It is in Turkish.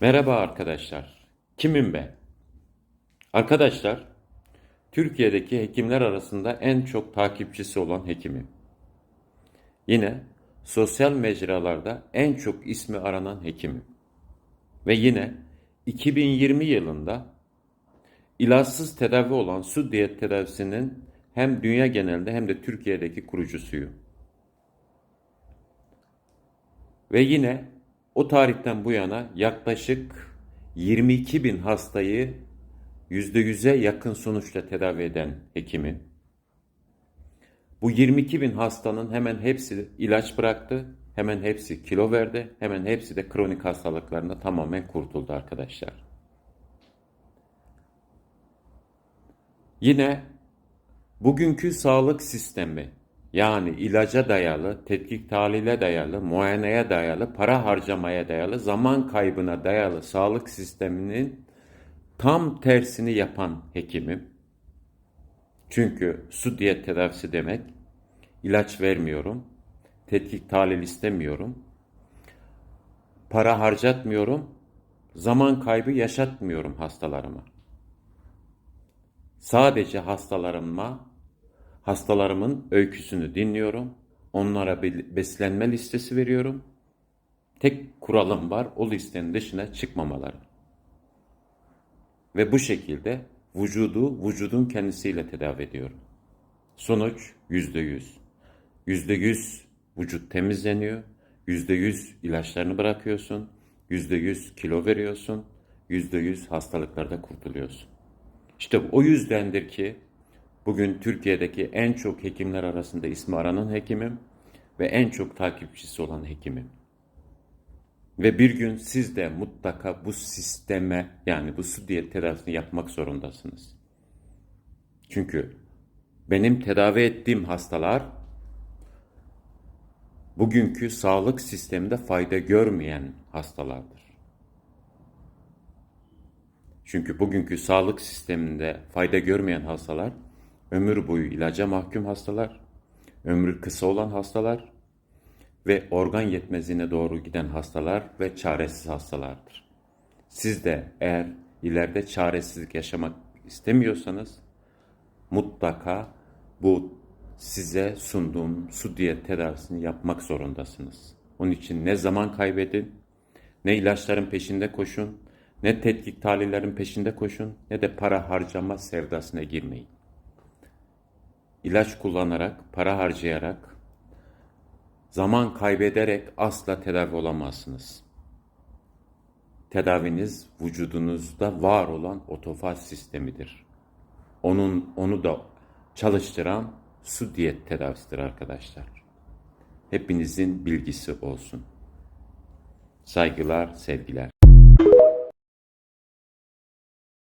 Merhaba arkadaşlar. Kimim ben? Arkadaşlar, Türkiye'deki hekimler arasında en çok takipçisi olan hekimim. Yine sosyal mecralarda en çok ismi aranan hekimim. Ve yine 2020 yılında ilaçsız tedavi olan su diyet tedavisinin hem dünya genelinde hem de Türkiye'deki kurucusuyum. Ve yine o tarihten bu yana yaklaşık 22 bin hastayı %100'e yakın sonuçla tedavi eden hekimim. Bu 22 bin hastanın hemen hepsi ilaç bıraktı, hemen hepsi kilo verdi, hemen hepsi de kronik hastalıklarına tamamen kurtuldu arkadaşlar. Yine bugünkü sağlık sistemi yani ilaca dayalı, tetkik tahlile dayalı, muayeneye dayalı, para harcamaya dayalı, zaman kaybına dayalı sağlık sisteminin tam tersini yapan hekimim. Çünkü su diyet tedavisi demek ilaç vermiyorum, tetkik tahlil istemiyorum, para harcatmıyorum, zaman kaybı yaşatmıyorum hastalarıma. Sadece hastalarıma, hastalarımın öyküsünü dinliyorum. Onlara beslenme listesi veriyorum. Tek kuralım var, o listenin dışına çıkmamaları. Ve bu şekilde vücudu vücudun kendisiyle tedavi ediyorum. Sonuç yüzde yüz. Yüzde yüz vücut temizleniyor. Yüzde yüz ilaçlarını bırakıyorsun. Yüzde yüz kilo veriyorsun. Yüzde yüz hastalıklarda kurtuluyorsun. İşte o yüzdendir ki bugün Türkiye'deki en çok hekimler arasında ismi aranan hekimim ve en çok takipçisi olan hekimim. Ve bir gün siz de mutlaka bu sisteme yani bu su diyet tedavisini yapmak zorundasınız. Çünkü benim tedavi ettiğim hastalar bugünkü sağlık sisteminde fayda görmeyen hastalardır. Çünkü bugünkü sağlık sisteminde fayda görmeyen hastalar ömür boyu ilaca mahkum hastalar, ömrü kısa olan hastalar ve organ yetmezliğine doğru giden hastalar ve çaresiz hastalardır. Siz de eğer ileride çaresizlik yaşamak istemiyorsanız mutlaka bu size sunduğum su diyet tedavisini yapmak zorundasınız. Onun için ne zaman kaybedin, ne ilaçların peşinde koşun, ne tetkik tahlillerin peşinde koşun, ne de para harcama sevdasına girmeyin. İlaç kullanarak, para harcayarak, zaman kaybederek asla tedavi olamazsınız. Tedaviniz vücudunuzda var olan otofaz sistemidir. Onun onu da çalıştıran su diyet tedavisidir arkadaşlar. Hepinizin bilgisi olsun. Saygılar, sevgiler.